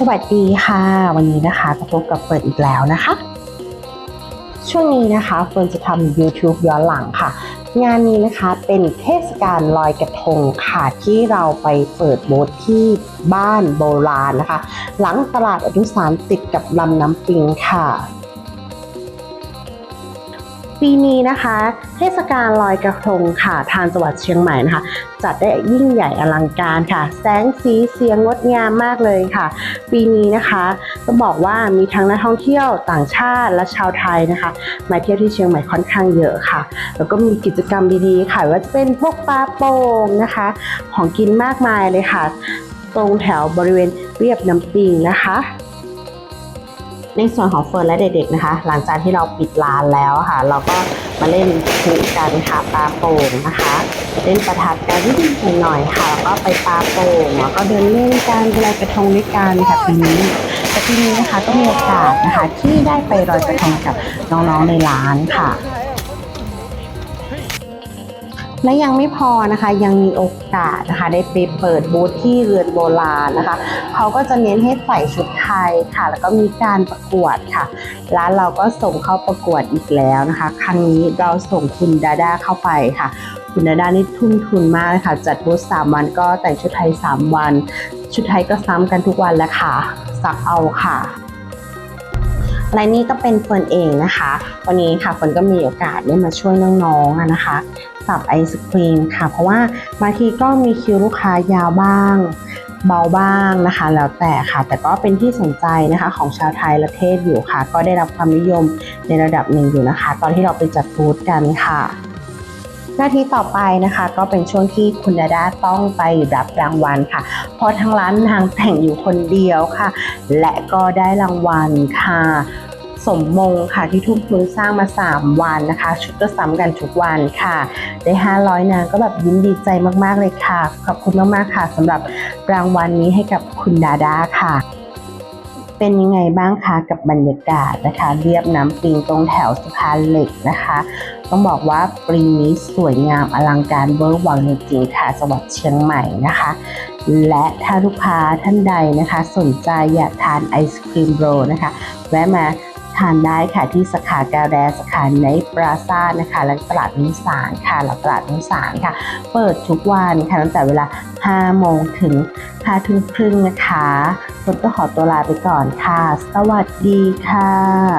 สวัสดีค่ะ วันนี้นะคะก็พบกับเฟิร์นอีกแล้วนะคะ ช่วงนี้นะคะเฟิร์นจะทำ YouTube ย้อนหลังค่ะ งานนี้นะคะเป็นเทศกาลลอยกระทงค่ะ ที่เราไปเปิดบูธที่บ้านโบราณนะคะ หลังตลาดอนุสารณ์ติดกับลำน้ำปิงค่ะ ปีนี้นะคะ เทศกาลลอยกระทงค่ะทางจังหวัดเชียงใหม่นะคะ จัดได้ยิ่งใหญ่อลังการค่ะ แสงสีเสียงงดงามมากเลยค่ะ ปีนี้นะคะต้องบอกว่ามีทั้งนักท่องเที่ยวต่างชาติและชาวไทยนะคะ มาเที่ยวที่เชียงใหม่ค่อนข้างเยอะค่ะ แล้วก็มีกิจกรรมดีๆค่ะว่าจะเป็นพวกปลาโป่งนะคะ ของกินมากมายเลยค่ะ ตรงแถวบริเวณเรียบน้ำปิงนะคะ ในส่วนของเฟิร์นและเด็กๆนะคะ หลังจากที่เราปิดร้านแล้วค่ะ เราก็มาเล่นพลุกันค่ะปลาโป่งนะคะ เล่นประทัดกันนิดหน่อยค่ะแล้วก็ไปปลาโป่งแล้วก็เดินเล่นกันไปลอยกระทงด้วยกันค่ะทีนี้แต่ทีนี้นะคะก็มีโอกาสนะคะที่ได้ไปลอยกระทงกับน้องๆในร้านค่ะ และยังไม่พอนะคะยังมีโอกาสนะคะได้ไปเปิดบูธที่เรือนโบราณนะคะ เขาก็จะเน้นให้ใส่ชุดไทยค่ะ แล้วก็มีการประกวดค่ะร้านเราก็ส่งเข้าประกวดอีกแล้วนะคะ ครั้งนี้เราส่งคุณดาด้าเข้าไปค่ะ คุณดาด้านี่ทุ่มทุนมากเลยค่ะ จัดบูธสามวันก็แต่งชุดไทยสามวัน ชุดไทยก็ซ้ำกันทุกวันแหล้วค่ะ สักเอาค่ะ และนี่ก็เป็นเฟิร์นเองนะคะ วันนี้ค่ะเฟิร์นก็มีโอกาสได้มาช่วยน้องๆนนะคะสับไอศครีมค่ะ เพราะว่าบางทีก็มีคิวลูกค้ายาวบ้างเบาบ้างนะคะ แล้วแต่ค่ะ แต่ก็เป็นที่สนใจนะคะของชาวไทยและเทศอยู่ค่ะ ก็ได้รับความนิยมในระดับหนึ่งอยู่นะคะ ตอนที่เราไปจัดบูธกันค่ะ หน้าที่ต่อไปนะคะ ก็เป็นช่วงที่คุณดาดาต้องไปรับรางวัลค่ะ เพราะทางร้านนางแต่งอยู่คนเดียวค่ะ และก็ได้รางวัลค่ะสมมงค่ะที่ทุ่มทุนสร้างมา 3 วันนะคะ ชุดก็ซ้ำกันทุกวันค่ะ ได้ 500 นางก็แบบยิ้มดีใจมากๆเลยค่ะ ขอบคุณมากๆค่ะสำหรับรางวัลนี้ให้กับคุณดาดาค่ะ เป็นยังไงบ้างคะกับบรรยากาศนะคะเรียบน้ำปิงตรงแถวสะพานเหล็กนะคะ ต้องบอกว่าปีนี้สวยงามอลังการเวอร์วังจริงๆค่ะจังหวัดเชียงใหม่นะคะ และถ้าลูกค้าท่านใดนะคะ สนใจอยากทานไอศครีมโรลนะคะ แวะมาทานได้ค่ะที่สาขาการแดสาขาในปราซ่านะคะและตลาดนุสานค่ะและตลาดนุสานค่ะ เปิดทุกวันค่ะตั้งแต่เวลา 5 โมงถึง5ทุ่มครึ่งนะคะ คนก็ขอตัวลาไปก่อนค่ะ สวัสดีค่ะ